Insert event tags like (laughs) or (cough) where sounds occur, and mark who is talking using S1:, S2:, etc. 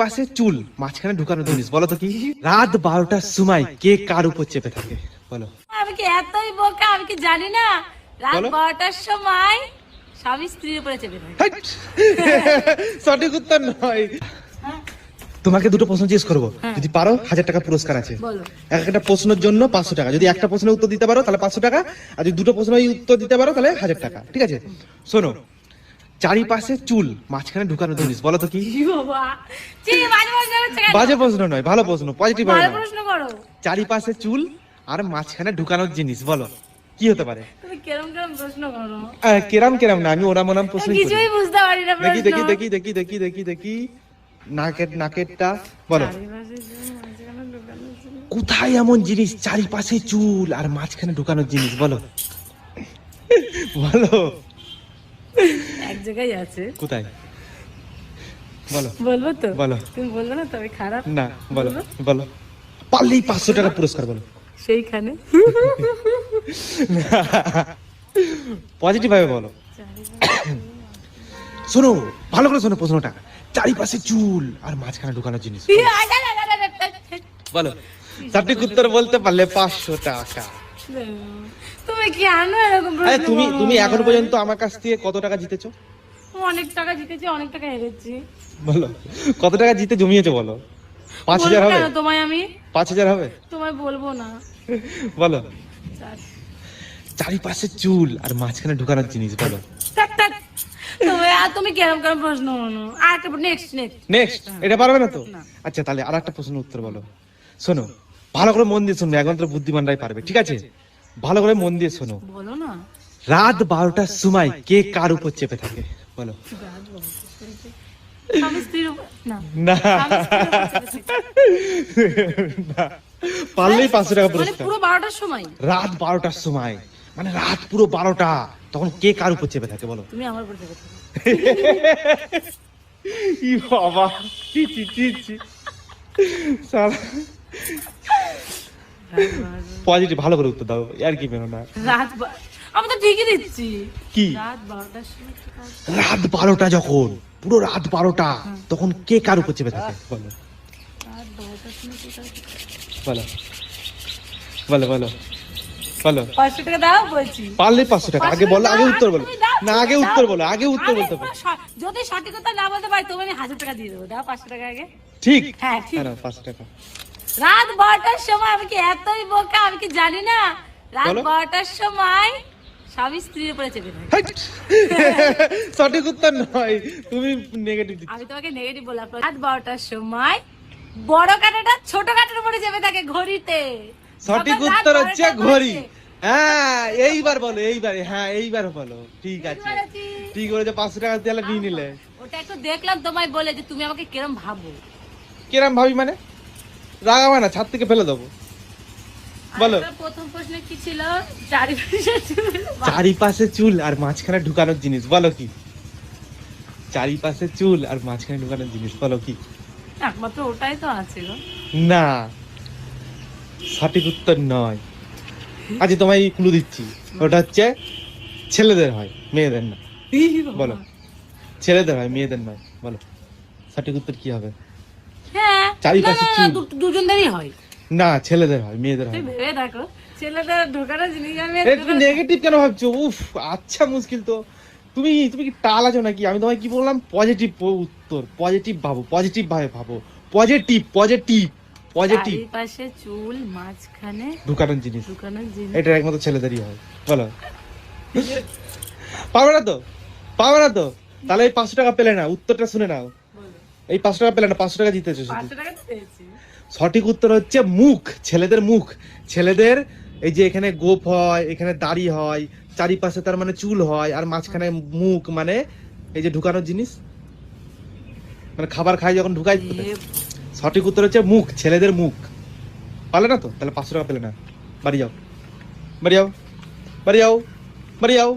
S1: চারিপাশে চুল মাঝখানে ঢুকানো জিনিস বলো তো কি? রাত বারোটার সময় কে কার উপর চেপে থাকে? বলো।
S2: আমি কি এতই বোকা আমি কি জানি না? রাত বারোটার সময় স্বামী স্ত্রীর উপরে চেপে থাকে।
S1: সঠিক উত্তর নয়।
S2: হ্যাঁ,
S1: তোমাকে দুটো প্রশ্ন জিজ্ঞেস করব। যদি পারো হাজার টাকা পুরস্কার আছে। এক একটা প্রশ্নের জন্য পাঁচশো টাকা। যদি একটা প্রশ্নের উত্তর দিতে পারো তাহলে পাঁচশো টাকা। আর যদি দুটো প্রশ্নের উত্তর দিতে পারো তাহলে হাজার টাকা। ঠিক আছে? শোনো চারিপাশে চুল মাঝখানে ঢুকানো জিনিস বলো তো কি? বাজে প্রশ্ন নয় ভালো প্রশ্ন পজিটিভ
S2: প্রশ্ন করো।
S1: চারিপাশে চুল আর মাঝখানে ঢুকানোর জিনিস বলো। কি হতে পারে?
S2: কেরম কেরম
S1: না আমি ওরাম ওরাম প্রশ্ন দেখি দেখি দেখি দেখি দেখি দেখি দেখি। নাকের নাকেরটা বলো। কোথায় এমন জিনিস? চারিপাশে চুল আর মাঝখানে ঢুকানোর জিনিস বলো। বলো।
S2: এক জায়গায় আছে।
S1: কোথায়? বলো।
S2: বলব তো?
S1: বলো।
S2: তুমি বলব না তবে খারাপ।
S1: না বলো বলো। পারলেই পাঁচশো টাকা পুরস্কার বলো।
S2: সেইখানে।
S1: পজিটিভ ভাবে বলো শোনো ভালো করে শোনো প্রশ্নটা। চারিপাশে চুল আর মাঝখানে ঢুকানোর জিনিস। বলো। সঠিক উত্তর বলতে পারলে পাঁচশো টাকা।
S2: তুমি কি আনো এরকম
S1: আরে
S2: প্রশ্ন
S1: তুমি তুমি এখন পর্যন্ত আমার কাছ থেকে কত টাকা জিতেছো?
S2: অনেক টাকা জিতেছি অনেক টাকা হেরেছি।
S1: বলো। কত টাকা জিতে জমিয়েছো বলো? পাঁচ হাজার হবে?
S2: কেন তোমায় আমি?
S1: পাঁচ হাজার হবে?
S2: তোমায় বলব না।
S1: বলো।
S2: চার-
S1: চারিপাশে চুল আর মাঝখানে ঢুকানোর জিনিস বলো।
S2: তুমি আর তুমি কেরম কেরম প্রশ্ন আর নেক্সট নেক্সট
S1: নেক্সট এটা পারবে না তো? আচ্ছা তাহলে আর একটা প্রশ্ন উত্তর বলো। শোনো ভালো করে মন দিয়ে শুনবে একমাত্র বুদ্ধিমানরাই পারবে ঠিক আছে। ভালো করে মন দিয়ে শোনো।
S2: বলো না।
S1: রাত বারোটার সময় কে কার উপর চেপে থাকে? বলো।
S2: না।
S1: পারলেই পাঁচশো টাকা
S2: মানে
S1: পুরস্কার
S2: পুরো বারোটার সময়?
S1: রাত বারোটার সময়। মানে রাত পুরো বারোটা। তখন কে কার উপর চেপে থাকে বলো।
S2: তুমি আমার উপর চেপে থাকো।
S1: ই বাবা চি চি চি চি সারা পজিটিভ ভালো করে উত্তর দাও আর কি বেরো না
S2: রাত আমি তো ঠিকই দিচ্ছি।
S1: কি?
S2: রাত বারোটার সময়?
S1: রাত বারোটা যখন পুরো রাত বারোটা তখন কে কার উপর চেপে থাকে? বলো? বলো। বলো বলো। বলো।
S2: পাঁচশো টাকা দাও বলছি।
S1: পারলে পাঁচশো টাকা। আগে বলো আগে উত্তর বলো। না আগে উত্তর বলো আগে উত্তর বলতে হবে
S2: পুরো যদি সঠিকতা না বলতে পারি তুমি আমি হাজার টাকা দিয়ে দেবো। দাও পাঁচশো টাকা আগে।
S1: ঠিক?
S2: হ্যাঁ ঠিক।
S1: পাঁচশো টাকা।
S2: রাত বারোটার সময় আমি কি এতই বোকা আমি কি জানি না? রাত বারোটার সময় স্বামী স্ত্রীর উপরে চেপে থাকে (laughs)
S1: সঠিক উত্তর নয়। তুমি নেগেটিভ
S2: আমি তোমাকে নেগেটিভ বললাম। রাত বারোটার সময় বড় কাঁটাটা ছোট কাঁটার উপরে চেপে থাকে ঘড়িতে।
S1: সঠিক উত্তর হচ্ছে ঘড়ি। হ্যাঁ এইবার বলো এইবার হ্যাঁ এইবার বলো। ঠিক আছে। ঠিক বলেছে পাঁচশো টাকা তাহলে নিয়ে নিলে।
S2: ওটা একটু দেখলাম তোমায় বলে যে তুমি আমাকে কিরম ভাবো।
S1: কিরাম ভাবি মানে? রাগাবে না ছাদ থেকে ফেলে দেবো। বলো।
S2: প্রথম প্রশ্ন কি ছিল? চারিপাশে চুল।
S1: চারিপাশে চুল আর মাঝখানে ঢুকানোর জিনিস বলো কি? চারিপাশে চুল আর মাঝখানে ঢুকানোর জিনিস বলো কি?
S2: একমাত্র ওটাই তো আছে
S1: না। সঠিক উত্তর নয়। আচ্ছা তোমায় ক্লু দিচ্ছি। ওটা হচ্ছে ছেলেদের হয় মেয়েদের না। বলো। ছেলেদের হয় মেয়েদের নয়। বলো। সঠিক উত্তর কি হবে?
S2: হ্যাঁ
S1: চারিপাশে
S2: না, না, না,
S1: চুল।
S2: দুজনদেরই হয়।
S1: না ছেলেদের হয় মেয়েদের হয় না।
S2: ভেবে দেখো ছেলেদের ঢোকানো জিনিস আমি
S1: এ, নেগেটিভ কেন ভাবছ? উফ আচ্ছা মুশকিল তো। তুমি তুমি কি টাল আছো নাকি? আমি তোমায় কি বললাম? পজিটিভ উত্তর পজিটিভ ভাবো পজিটিভ ভাবে ভাবো। পজিটিভ পজিটিভ পজিটিভ
S2: চারিপাশে চুল মাঝখানে
S1: ঢুকানোর জিনিস। এটা একমাত্র ছেলেদেরই হয়। বলো। পাবে না তো? পাবে না তো? তাহলে এই পাঁচশো টাকা পেলে না উত্তরটা শুনে নাও। এই পাঁচশো টাকা পেলে না পাঁচশো টাকা জিতেছো শুধু। সঠিক উত্তর হচ্ছে মুখ ছেলেদের মুখ। ছেলেদের এই যে এখানে গোপ হয় এখানে দাড়ি হয় চারিপাশে তার মানে চুল হয় আর মাঝখানে মুখ মানে এই যে ঢুকানোর জিনিস। মানে খাবার খাই যখন ঢুকাই সঠিক উত্তর হচ্ছে মুখ ছেলেদের মুখ। পালে না তো? তাহলে পাঁচশো টাকা পেলে না। বাড়ি যাও। বাড়ি যাও। বাড়ি যাও। বাড়ি যাও।